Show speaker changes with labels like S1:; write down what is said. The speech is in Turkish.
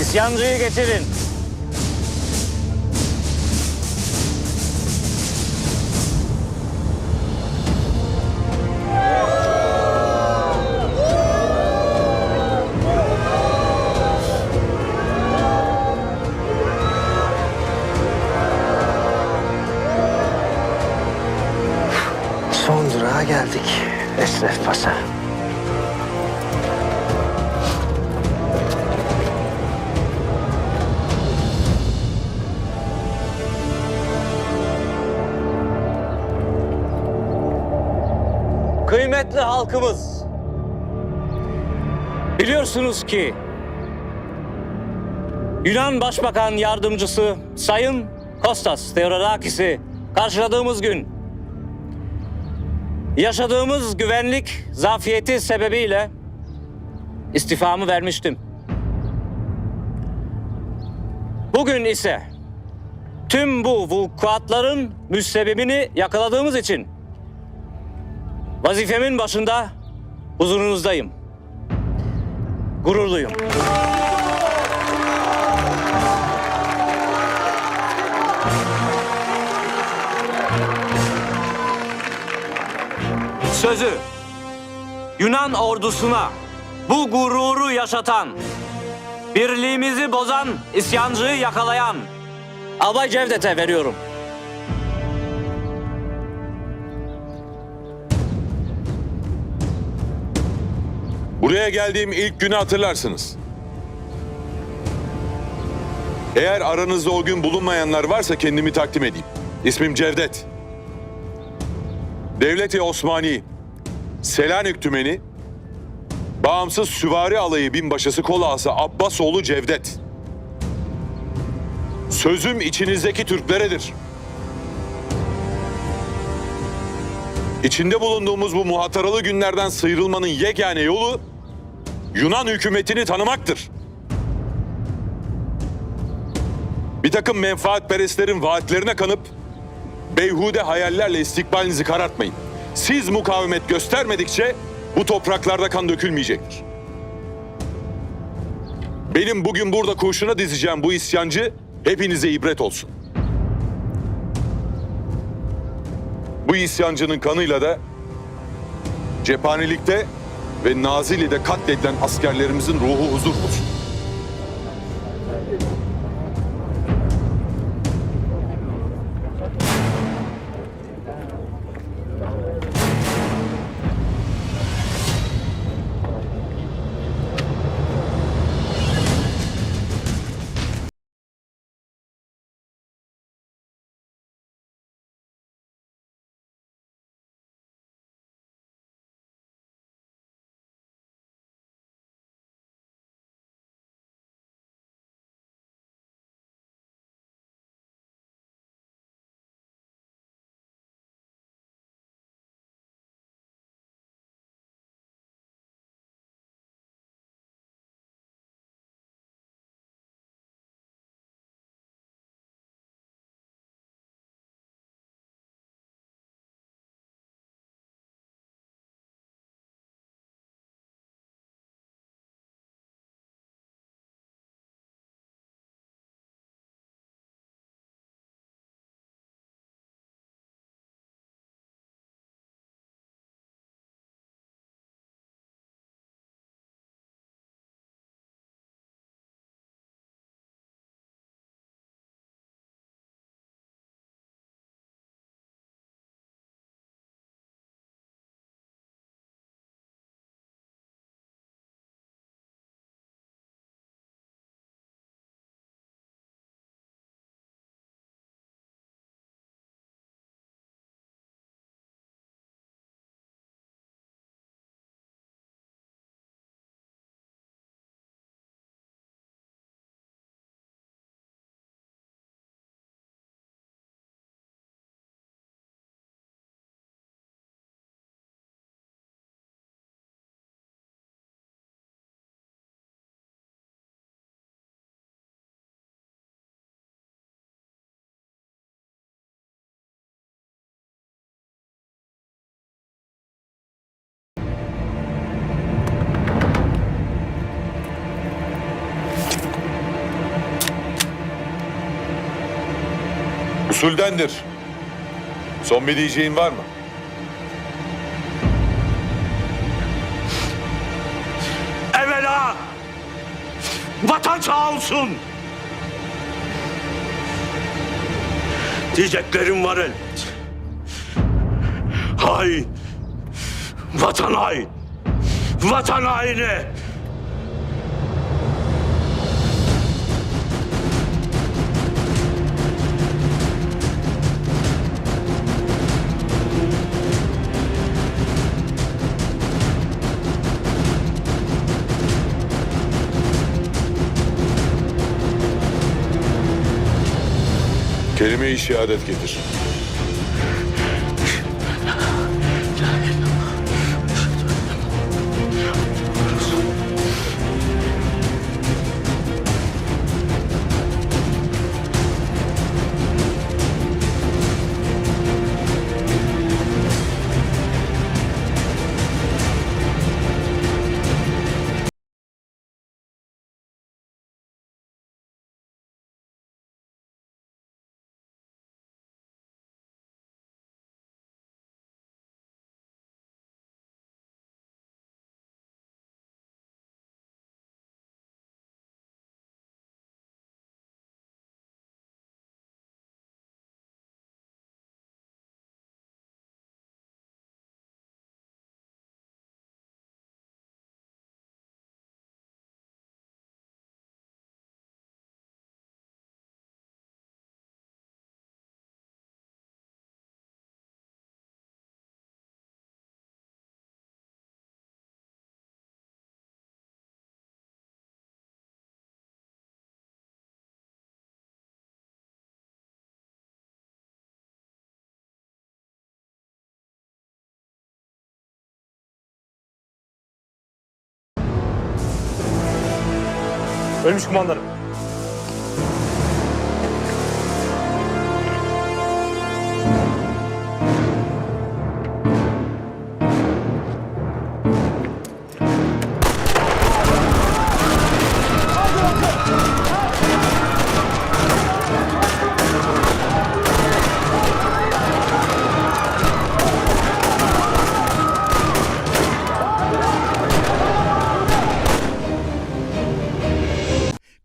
S1: İsyancıyı getirin.
S2: Son durağa geldik. Esref Pas'a.
S1: Kıymetli halkımız. Biliyorsunuz ki Yunan Başbakan Yardımcısı Sayın Kostas Theodorakis'i karşıladığımız gün yaşadığımız güvenlik zafiyeti sebebiyle istifamı vermiştim. Bugün ise tüm bu vukuatların müsebbibini yakaladığımız için Vazifemin başında huzurunuzdayım. Gururluyum. Sözü Yunan ordusuna bu gururu yaşatan, birliğimizi bozan isyancıyı yakalayan Albay Cevdet'e veriyorum.
S3: Buraya geldiğim ilk günü hatırlarsınız. Eğer aranızda o gün bulunmayanlar varsa kendimi takdim edeyim. İsmim Cevdet. Devleti Osmani, Selanik Tümeni, Bağımsız Süvari Alayı Binbaşısı Kolağası Abbasoğlu Cevdet. Sözüm içinizdeki Türkleredir. İçinde bulunduğumuz bu muhataralı günlerden sıyrılmanın yegane yolu Yunan hükümetini tanımaktır. Bir takım menfaatperestlerin vaatlerine kanıp beyhude hayallerle istikbalinizi karartmayın. Siz mukavemet göstermedikçe bu topraklarda kan dökülmeyecektir. Benim bugün burada kurşuna dizeceğim bu isyancı hepinize ibret olsun. Bu isyancının kanıyla da cephanelikte ve Nazilli'de katledilen askerlerimizin ruhu huzur bulsun. Usuldendir. Son bir diyeceğin var mı?
S4: Evvela vatan sağ olsun. Diyeceklerim var elbet. Hain. Vatan hain. Vatan haini.
S3: Kelime-i şehadet getir.
S4: Ölmüş kumandanım.